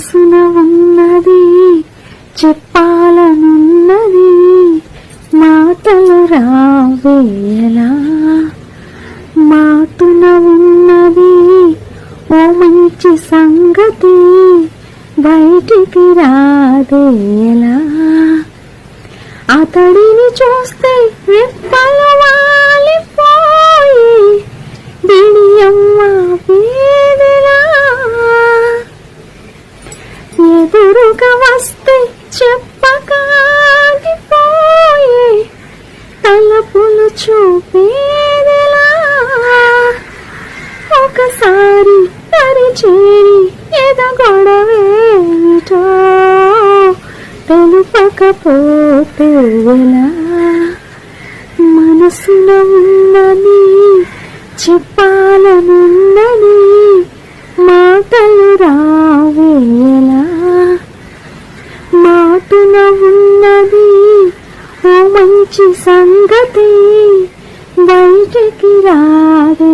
మనసున ఉన్నది చెప్పాలనున్నది మాటలు రావేలా మాటున ఉన్నది ఓ మంచి సంగతి బయటికి రాదేలా అతడిని చూస్తే వస్తే చెప్పకాగిపోయి తలపులు చూపేదలా? ఒకసారి పరిచేరి ఎదగొడవేమిటో తెలుపకపోతే ఎలా? మనసులో ఉందని చెప్పాలనుందని పైన ఉన్నది. ఓ మంచి సంగతి బయటకి రాదే.